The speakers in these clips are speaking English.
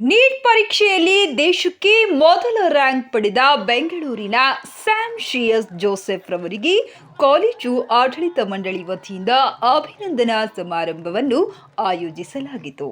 Neat ಪರೀಕ್ಷೆಯಲ್ಲಿ ದೇಶಕ್ಕೆ ಮೊದಲ ರ್ಯಾಂಕ್ ಪಡೆದ ಬೆಂಗಳೂರಿನ ಸ್ಯಾಮ್ ಶಿಯಸ್ ಜೋಸೆಫ್ ರವರಿಗೆ ಕಾಲೇಜು ಆಡಳಿತ ಮಂಡಳಿ ವತಿಯಿಂದ ಅಭಿನಂದನಾ ಸಮಾರಂಭವನ್ನು ಆಯೋಜಿಸಲಾಗಿತ್ತು.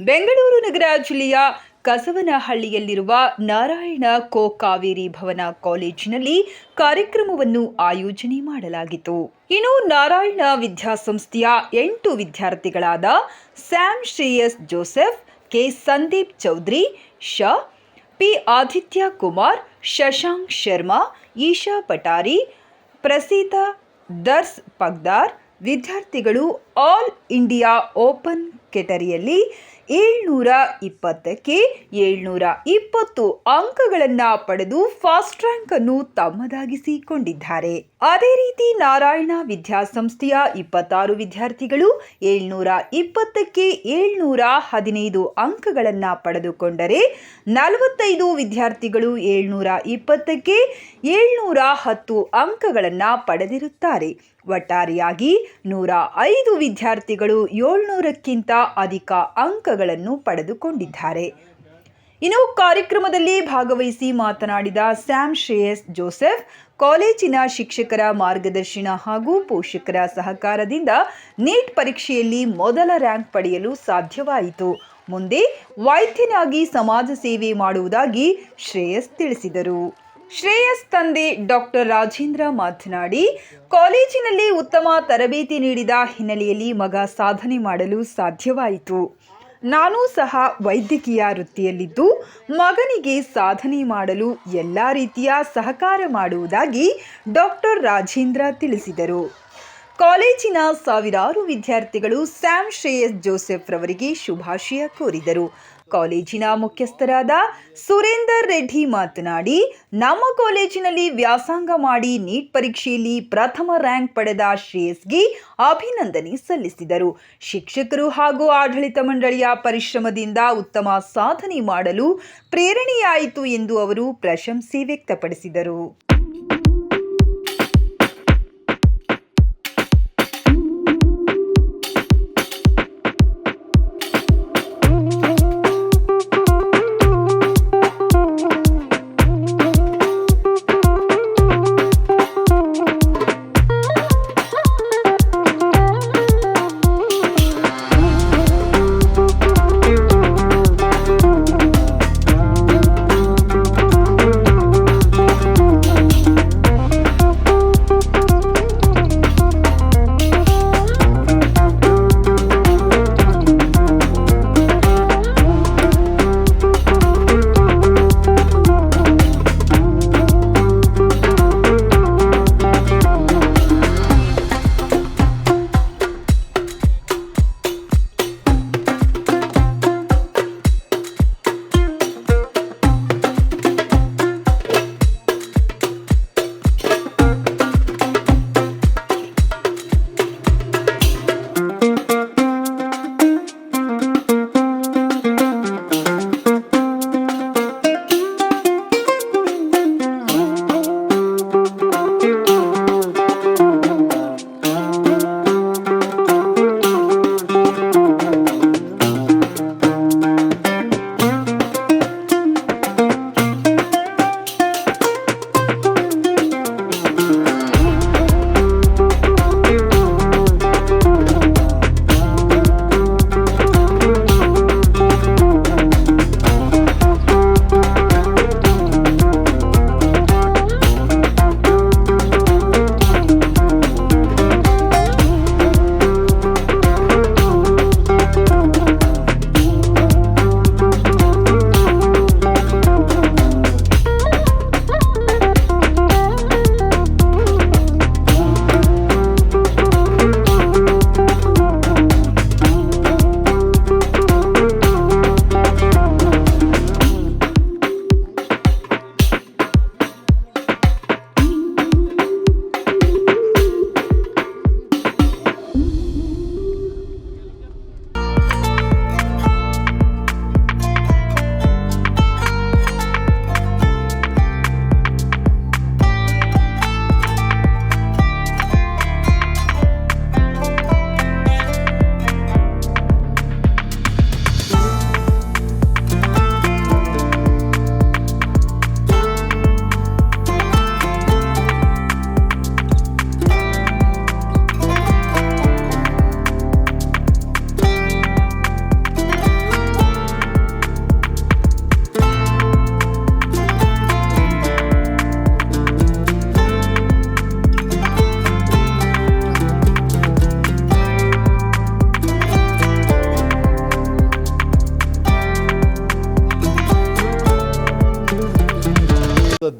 ಬೆಂಗಳೂರು ನಗರ ಜಿಲ್ಲೆಯ ಕಸವನಹಳ್ಳಿಯಲ್ಲಿರುವ ನಾರಾಯಣ ಕೋ ಕಾವೇರಿ ಭವನ ಕಾಲೇಜಿನಲ್ಲಿ ಕಾರ್ಯಕ್ರಮವನ್ನು ಆಯೋಜನೆ ಮಾಡಲಾಗಿತ್ತು. ಇನ್ನು ನಾರಾಯಣ ವಿದ್ಯಾಸಂಸ್ಥೆಯ ಎಂಟು ವಿದ್ಯಾರ್ಥಿಗಳಾದ Sam Shreyas Joseph K Sandeep Chaudhary, ಶ ಪಿ ಆದಿತ್ಯ ಕುಮಾರ್, ಶಶಾಂಕ್ ಶರ್ಮಾ, ಈಶಾ ಪಟಾರಿ ಪ್ರಸೀತ ದರ್ಸ್ ಪಗ್ದಾರ್ ವಿದ್ಯಾರ್ಥಿಗಳು ಆಲ್ ಇಂಡಿಯಾ ಓಪನ್ ಕೆಟರಿಯಲ್ಲಿ ಏಳ್ನೂರ ಇಪ್ಪತ್ತಕ್ಕೆ ಏಳ್ನೂರ ಇಪ್ಪತ್ತು ಅಂಕಗಳನ್ನು ಪಡೆದು ಫಾಸ್ಟ್ ರ್ಯಾಂಕ್ ಅನ್ನು ತಮ್ಮದಾಗಿಸಿಕೊಂಡಿದ್ದಾರೆ. ಅದೇ ರೀತಿ ನಾರಾಯಣ ವಿದ್ಯಾಸಂಸ್ಥೆಯ ಇಪ್ಪತ್ತಾರು ವಿದ್ಯಾರ್ಥಿಗಳು ಏಳ್ನೂರ ಇಪ್ಪತ್ತಕ್ಕೆ ಏಳ್ನೂರ ಹದಿನೈದು ಅಂಕಗಳನ್ನು ಪಡೆದುಕೊಂಡರೆ ನಲವತ್ತೈದು ವಿದ್ಯಾರ್ಥಿಗಳು ಏಳ್ನೂರ ಇಪ್ಪತ್ತಕ್ಕೆ ಏಳ್ನೂರ ಹತ್ತು ಅಂಕಗಳನ್ನು ಪಡೆದಿರುತ್ತಾರೆ. ಒಟ್ಟಾರೆಯಾಗಿ ನೂರ ಐದು ವಿದ್ಯಾರ್ಥಿಗಳು ಏಳ್ನೂರಕ್ಕಿಂತ ಅಧಿಕ ಅಂಕಗಳನ್ನು ಪಡೆದುಕೊಂಡಿದ್ದಾರೆ. ಇನ್ನು ಕಾರ್ಯಕ್ರಮದಲ್ಲಿ ಭಾಗವಹಿಸಿ ಮಾತನಾಡಿದ ಸ್ಯಾಮ್ ಶ್ರೇಯಸ್ ಜೋಸೆಫ್, ಕಾಲೇಜಿನ ಶಿಕ್ಷಕರ ಮಾರ್ಗದರ್ಶನ ಹಾಗೂ ಪೋಷಕರ ಸಹಕಾರದಿಂದ ನೀಟ್ ಪರೀಕ್ಷೆಯಲ್ಲಿ ಮೊದಲ ರ್ಯಾಂಕ್ ಪಡೆಯಲು ಸಾಧ್ಯವಾಯಿತು. ಮುಂದೆ ವೈದ್ಯನಾಗಿ ಸಮಾಜ ಸೇವೆ ಮಾಡುವುದಾಗಿ ಶ್ರೇಯಸ್ ತಿಳಿಸಿದರು. ಶ್ರೇಯಸ್ ತಂದೆ ಡಾಕ್ಟರ್ ರಾಜೇಂದ್ರ ಮಾತನಾಡಿ, ಕಾಲೇಜಿನಲ್ಲಿ ಉತ್ತಮ ತರಬೇತಿ ನೀಡಿದ ಹಿನ್ನೆಲೆಯಲ್ಲಿ ಮಗ ಸಾಧನೆ ಮಾಡಲು ಸಾಧ್ಯವಾಯಿತು. ನಾನು ಸಹ ವೈದ್ಯಕೀಯ ವೃತ್ತಿಯಲ್ಲಿದ್ದು, ಮಗನಿಗೆ ಸಾಧನೆ ಮಾಡಲು ಎಲ್ಲ ರೀತಿಯ ಸಹಕಾರ ಮಾಡುವುದಾಗಿ ಡಾಕ್ಟರ್ ರಾಜೇಂದ್ರ ತಿಳಿಸಿದರು. ಕಾಲೇಜಿನ ಸಾವಿರಾರು ವಿದ್ಯಾರ್ಥಿಗಳು ಸ್ಯಾಮ್ ಶ್ರೇಯಸ್ ಜೋಸೆಫ್ ರವರಿಗೆ ಶುಭಾಶಯ ಕೋರಿದರು. ಕಾಲೇಜಿನ ಮುಖ್ಯಸ್ಥರಾದ ಸುರೇಂದರ್ ರೆಡ್ಡಿ ಮಾತನಾಡಿ, ನಮ್ಮ ಕಾಲೇಜಿನಲ್ಲಿ ವ್ಯಾಸಂಗ ಮಾಡಿ ನೀಟ್ ಪರೀಕ್ಷೆಯಲ್ಲಿ ಪ್ರಥಮ ರ್ಯಾಂಕ್ ಪಡೆದ ಶ್ರೇಯಸ್ಗೆ ಅಭಿನಂದನೆ ಸಲ್ಲಿಸಿದರು. ಶಿಕ್ಷಕರು ಹಾಗೂ ಆಡಳಿತ ಮಂಡಳಿಯ ಪರಿಶ್ರಮದಿಂದ ಉತ್ತಮ ಸಾಧನೆ ಮಾಡಲು ಪ್ರೇರಣೆಯಾಯಿತು ಎಂದು ಅವರು ಪ್ರಶಂಸೆ ವ್ಯಕ್ತಪಡಿಸಿದರು.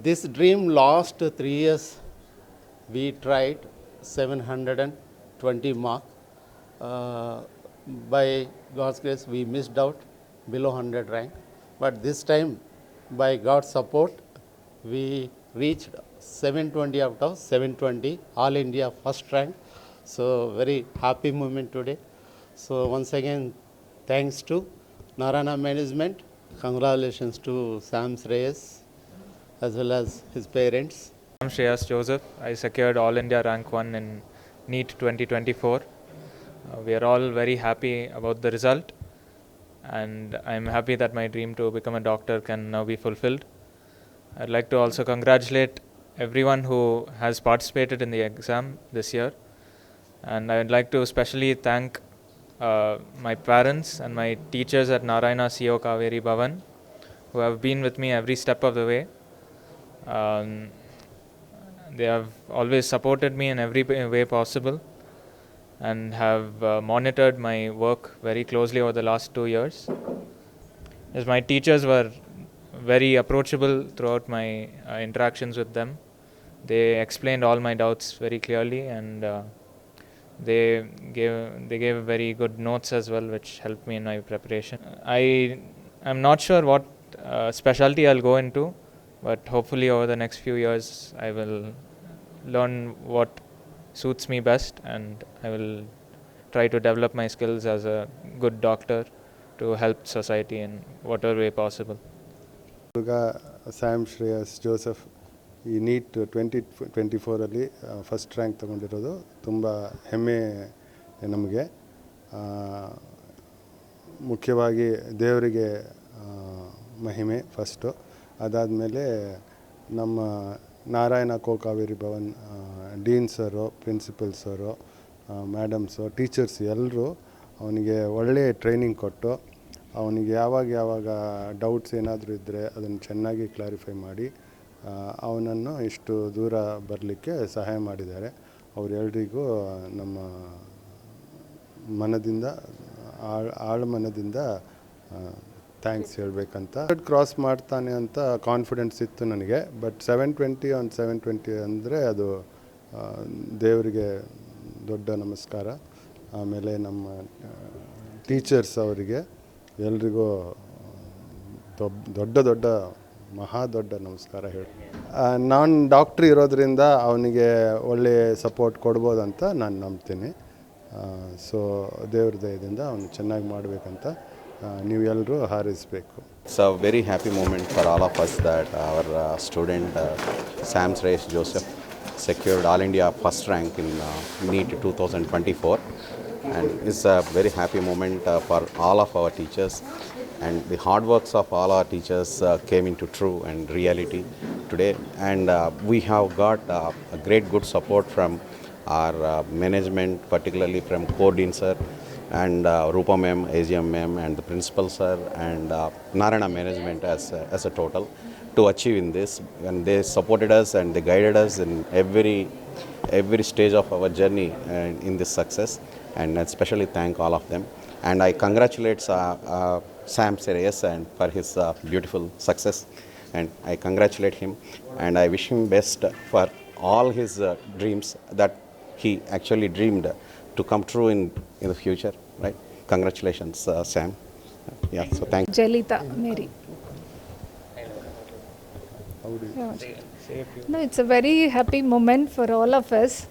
This dream last three years we tried 720 mark. Uh, by God's grace we missed out below 100 rank. But this time by God's support we reached 720 out of 720 all India first rank. So very happy moment today. So once again thanks to Narana management. Congratulations to Sam Reyes as well as his parents. I'm Shreyas Joseph. I secured All India Rank 1 in NEET 2024. Uh, we are all very happy about the result, and I'm happy that my dream to become a doctor can now be fulfilled. I'd like to also congratulate everyone who has participated in the exam this year, and I'd like to especially thank uh, my parents and my teachers at Narayana CO Kaveri Bhavan who have been with me every step of the way. Um, they have always supported me in every way possible and have uh, monitored my work very closely over the last two years. As my teachers were very approachable throughout my uh, interactions with them, they explained all my doubts very clearly and uh, they gave they gave very good notes as well, which helped me in my preparation. I am not sure what uh, specialty I'll go into, but hopefully over the next few years I will learn what suits me best, and I will try to develop my skills as a good doctor to help society in whatever way possible. Sam Shreyas Joseph ಈ NEET twenty twenty ಫೋರಲ್ಲಿ first rank ತೊಗೊಂಡಿರೋದು ತುಂಬ ಹೆಮ್ಮೆ ನಮಗೆ ಮುಖ್ಯವಾಗಿ ದೇವರಿಗೆ ಮಹಿಮೆ first ಅದಾದಮೇಲೆ ನಮ್ಮ Narayana ಕೋಕಾವೇರಿ Bhavan dean sir principal sir madams teachers ಎಲ್ಲರೂ ಅವನಿಗೆ ಒಳ್ಳೆಯ ಟ್ರೈನಿಂಗ್ ಕೊಟ್ಟು ಅವನಿಗೆ ಯಾವಾಗ ಯಾವಾಗ ಡೌಟ್ಸ್ ಏನಾದರೂ ಇದ್ದರೆ ಅದನ್ನು ಚೆನ್ನಾಗಿ ಕ್ಲಾರಿಫೈ ಮಾಡಿ ಅವನನ್ನು ಇಷ್ಟು ದೂರ ಬರಲಿಕ್ಕೆ ಸಹಾಯ ಮಾಡಿದ್ದಾರೆ. ಅವರೆಲ್ಲರಿಗೂ ನಮ್ಮ ಮನದಿಂದ ಆಳ್ ಆಳ್ ಮನದಿಂದ ಥ್ಯಾಂಕ್ಸ್ ಹೇಳಬೇಕಂತ. ಕ್ರಾಸ್ ಮಾಡ್ತಾನೆ ಅಂತ ಕಾನ್ಫಿಡೆನ್ಸ್ ಇತ್ತು ನನಗೆ. But seven twenty on seven twenty ಅಂದರೆ ಅದು ದೇವರಿಗೆ ದೊಡ್ಡ ನಮಸ್ಕಾರ. ಆಮೇಲೆ ನಮ್ಮ ಟೀಚರ್ಸ್ ಅವರಿಗೆ ಎಲ್ರಿಗೂ ದೊಡ್ಡ ದೊಡ್ಡ, ಮಹಾ ದೊಡ್ಡ ನಮಸ್ಕಾರ ಹೇಳಿ. ನಾನು ಡಾಕ್ಟ್ರ್ ಇರೋದ್ರಿಂದ ಅವನಿಗೆ ಒಳ್ಳೆ ಸಪೋರ್ಟ್ ಕೊಡ್ಬೋದಂತ ನಾನು ನಂಬ್ತೀನಿ. ಸೊ ದೇವ್ರ ದಯದಿಂದ ಅವನು ಚೆನ್ನಾಗಿ ಮಾಡಬೇಕಂತ ನೀವು ಎಲ್ಲರೂ ಹಾರೈಸಬೇಕು It's a very happy moment for all of us that our uh, student uh, Sam Reyes Joseph secured All India first rank in uh, NEET 2024, and it's a very happy moment uh, for all of our teachers. And the hard works of all our teachers uh, came into true and reality today. And uh, we have got uh, a great good support from our uh, management, particularly from Cordin sir and uh, Rupa ma'am, AGM ma'am, and the principal sir, and uh, Narana management as a, as a total to achieve in this. And they supported us and they guided us in every every stage of our journey uh, in this success. And I especially thank all of them. And I congratulate uh, uh, Sam Serious and for his uh, beautiful success. And I congratulate him and I wish him best for all his uh, dreams that he actually dreamed to come true in, in the future, right? Congratulations, uh, Sam. Yeah, so thank you. Jalita Mary. No, it's a very happy moment for all of us.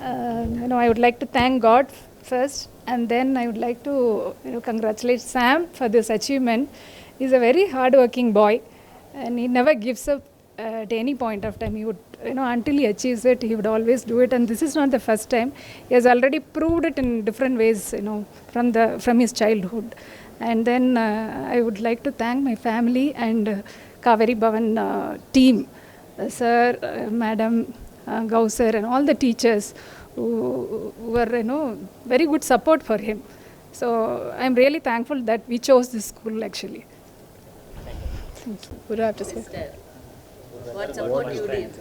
Uh, you know, I would like to thank God first, and then I would like to you know congratulate Sam for this achievement. He's a very hardworking boy, and he never gives up at any point of time. He would, you know, until he achieves it, he would always do it. And this is not the first time. He has already proved it in different ways, you know, from the from his childhood. And then uh, I would like to thank my family and uh, Kaveri Bhavan uh, team, uh, sir, uh, madam, uh, Gau and all the teachers who, who were, you know, very good support for him. So I'm really thankful that we chose this school actually. thank you. What do I have to say? What support you did?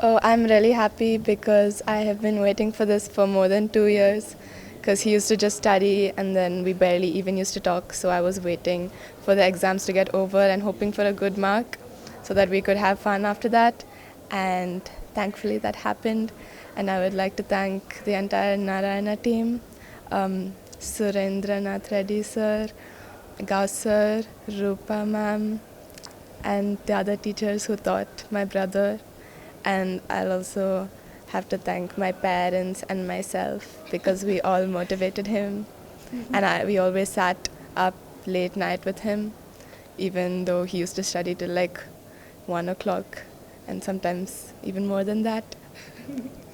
Oh, I'm really happy because I have been waiting for this for more than two years. Because he used to just study and then we barely even used to talk. So I was waiting for the exams to get over and hoping for a good mark. so that we could have fun after that. And thankfully, that happened. And I would like to thank the entire Narayana team um, Surendra Nath Reddy sir, Gauss sir, Rupa ma'am, and the other teachers who taught my brother. And I'll also have to thank my parents and myself because we all motivated him. Mm-hmm. And I, we always sat up late night with him, even though he used to study till like one o'clock and sometimes even more than that.